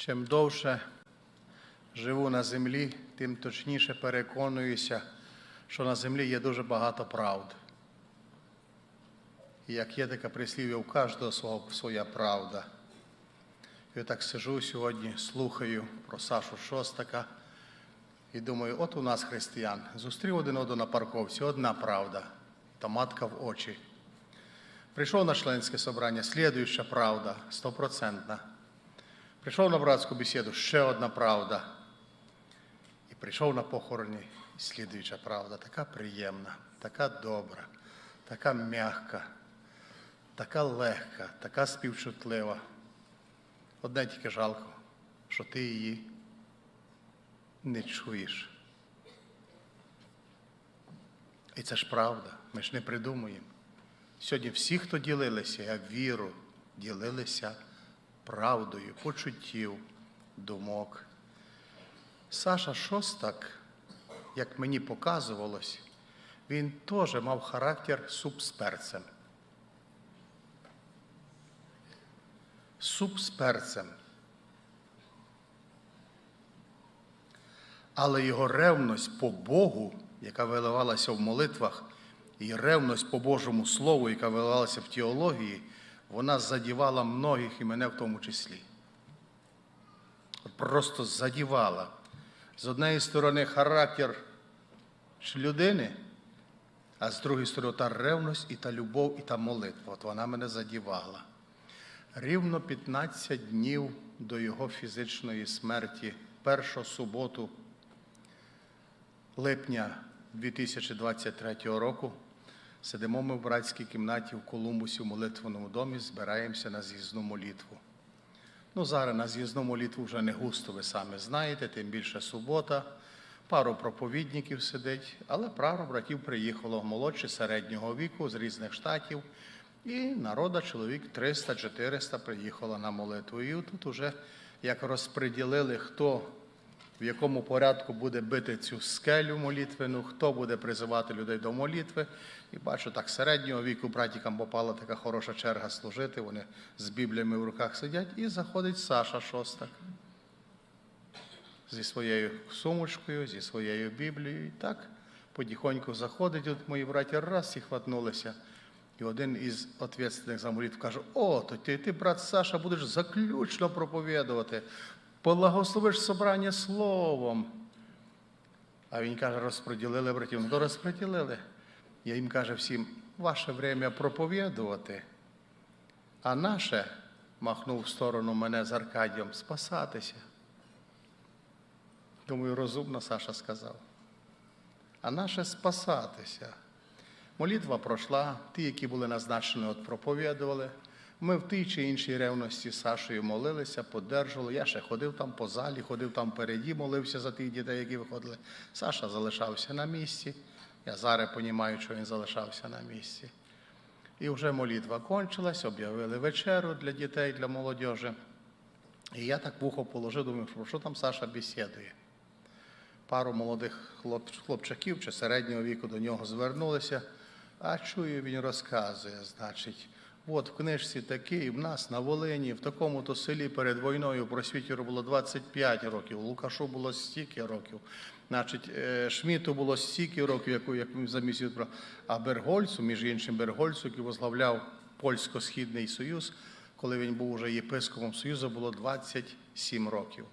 Чим довше живу на землі, тим точніше переконуюся, що на землі є дуже багато правд. І як є таке прислів'я, у кожного свого своя правда. Я так сижу сьогодні, слухаю про Сашу Шостака і думаю, от у нас християн. Зустрів один одного на парковці, одна правда, та матка в очі. Прийшов на членське собрання, слідуюча правда, стопроцентна. Прийшов на братську бесіду, ще одна правда. І прийшов на похороні, слідуюча правда, така приємна, така добра, така м'яка, така легка, така співчутлива. Одне тільки жалко, що ти її не чуєш. І це ж правда, ми ж не придумуємо. Сьогодні всі, хто ділилися, я віру, ділилися правдою, почуттів, думок. Саша Шостак, як мені показувалось, він теж мав характер суп з перцем. Суп з перцем. Але його ревність по Богу, яка виливалася в молитвах, і ревність по Божому Слову, яка виливалася в теології, вона задівала многих і мене в тому числі. Просто задівала. З однієї сторони характер людини, а з другої сторони та ревність і та любов, і та молитва. От вона мене задівала. Рівно 15 днів до його фізичної смерті, першу суботу липня 2023 року, сидимо ми в братській кімнаті в Колумбусі в молитвеному домі, збираємося на з'їзну молитву. Ну, зараз на з'їзну молитву вже не густо, ви самі знаєте, тим більше субота. Пару проповідників сидить, але пару братів приїхало молодші середнього віку з різних штатів. І народа чоловік 300-400 приїхало на молитву. І тут уже як розподілили, хто в якому порядку буде бити цю скелю молитвену, хто буде призивати людей до молитви. І бачу, так середнього віку братікам попала така хороша черга служити. Вони з бібліями в руках сидять, і заходить Саша Шостак зі своєю сумочкою, зі своєю Біблією. І так потихоньку заходить, от мої браті раз і хватнулися. І один із відповідальних за молитву каже: О, то ти, ти, брат Саша, будеш заключно проповідувати, благословиш собрання словом. А він каже, розподілили братів. Ну, розподілили. Я їм каже всім, ваше время проповідувати, а наше, махнув в сторону мене з Аркадієм, спасатися. Думаю, розумно Саша сказав. А наше спасатися. Молитва пройшла, ті, які були назначені, от проповідували. Ми в тій чи іншій ревності з Сашою молилися, подержували. Я ще ходив там по залі, ходив там переді, молився за тих дітей, які виходили. Саша залишався на місці. Я зараз розумію, що він залишався на місці. І вже молитва кончилась, об'явили вечеру для дітей, для молодіжі. І я так вухо положив, думаю, про що там Саша бесідує. Пару молодих хлоп, хлопчаків чи середнього віку до нього звернулися, а чую, він розказує, значить, от в книжці такий, в нас на Волині, в такому-то селі перед війною просвітіру було 25 років, Лукашу було стільки років, значить, е, Шміту було стільки років, яку, як він замість відправ. А Бергольцу, між іншим Бергольцу, який возглавляв Польсько-Східний Союз, коли він був уже єпископом Союзу, було 27 років.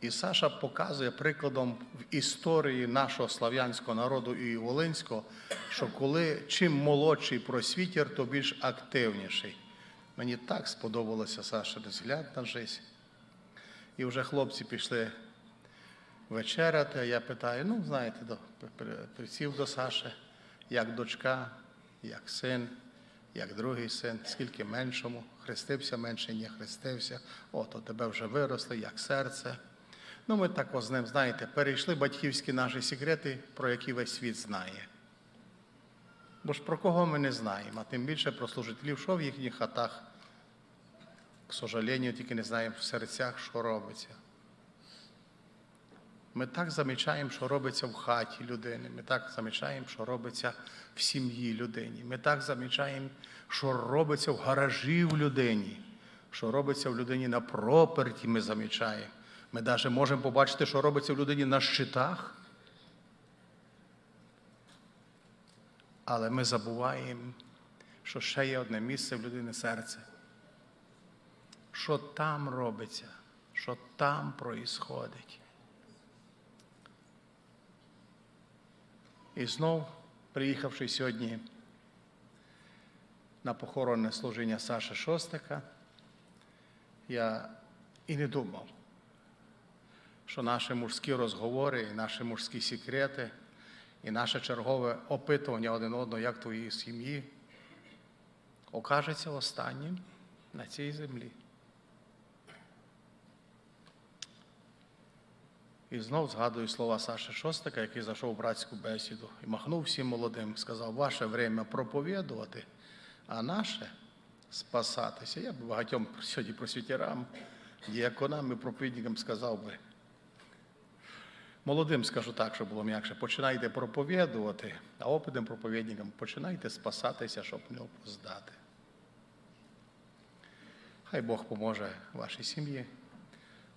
І Саша показує прикладом в історії нашого слав'янського народу і волинського, що коли чим молодший просвітер, то більш активніший. Мені так сподобалося Сашин взгляд на життя. І вже хлопці пішли вечеряти. а Я питаю: ну, знаєте, до, присів до Саші, як дочка, як син, як другий син, скільки меншому, хрестився менше, не хрестився. От, у тебе вже виросли, як серце. Ну, ми так з ним, знаєте, перейшли батьківські наші секрети, про які весь світ знає. Бо ж про кого ми не знаємо, а тим більше про служителів, що в їхніх хатах, к сожалению, тільки не знаємо в серцях, що робиться. Ми так замічаємо, що робиться в хаті людини. Ми так замічаємо, що робиться в сім'ї людині. Ми так замічаємо, що робиться в гаражі в людині, що робиться в людині на проперті, ми замічаємо. Ми навіть можемо побачити, що робиться в людині на щитах. Але ми забуваємо, що ще є одне місце в людини серце. Що там робиться, що там проїсходить. І знов, приїхавши сьогодні на похоронне служіння Саші Шостика, я і не думав, що наші мужські розговори, і наші мужські секрети, і наше чергове опитування один одного, як твоїй сім'ї, окажеться останнім на цій землі. І знов згадую слова Саші Шостика, який зайшов в братську бесіду і махнув всім молодим, сказав, ваше время проповідувати, а наше спасатися. Я б багатьом сьогодні просвітярам, діяконам і проповідникам сказав би. Молодим скажу так, щоб було м'якше. Починайте проповідувати, а опитним проповідникам починайте спасатися, щоб не опоздати. Хай Бог поможе вашій сім'ї.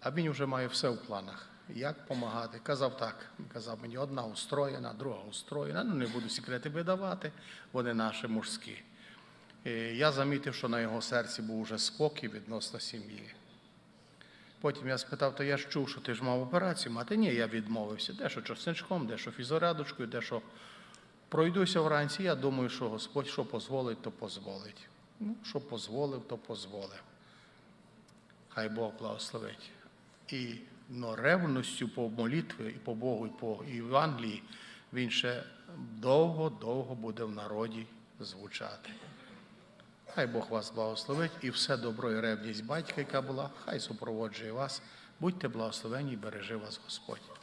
А він вже має все в планах. Як допомагати? Казав так. Казав мені, одна устроєна, друга устроєна. Ну, не буду секрети видавати, вони наші мужські. І я замітив, що на його серці був уже спокій відносно сім'ї. Потім я спитав, то я ж чув, що ти ж мав операцію мати. Ні, я відмовився. Дещо часничком, дещо фізорядочкою, дещо пройдуся вранці. Я думаю, що Господь що дозволить, то дозволить. Ну, що дозволив, то дозволив. Хай Бог благословить. І но ревностю по молитві і по Богу, і по Євангелії він ще довго-довго буде в народі звучати. Хай Бог вас благословить і все добро і ревність батька, яка була, хай супроводжує вас. Будьте благословені і бережи вас Господь.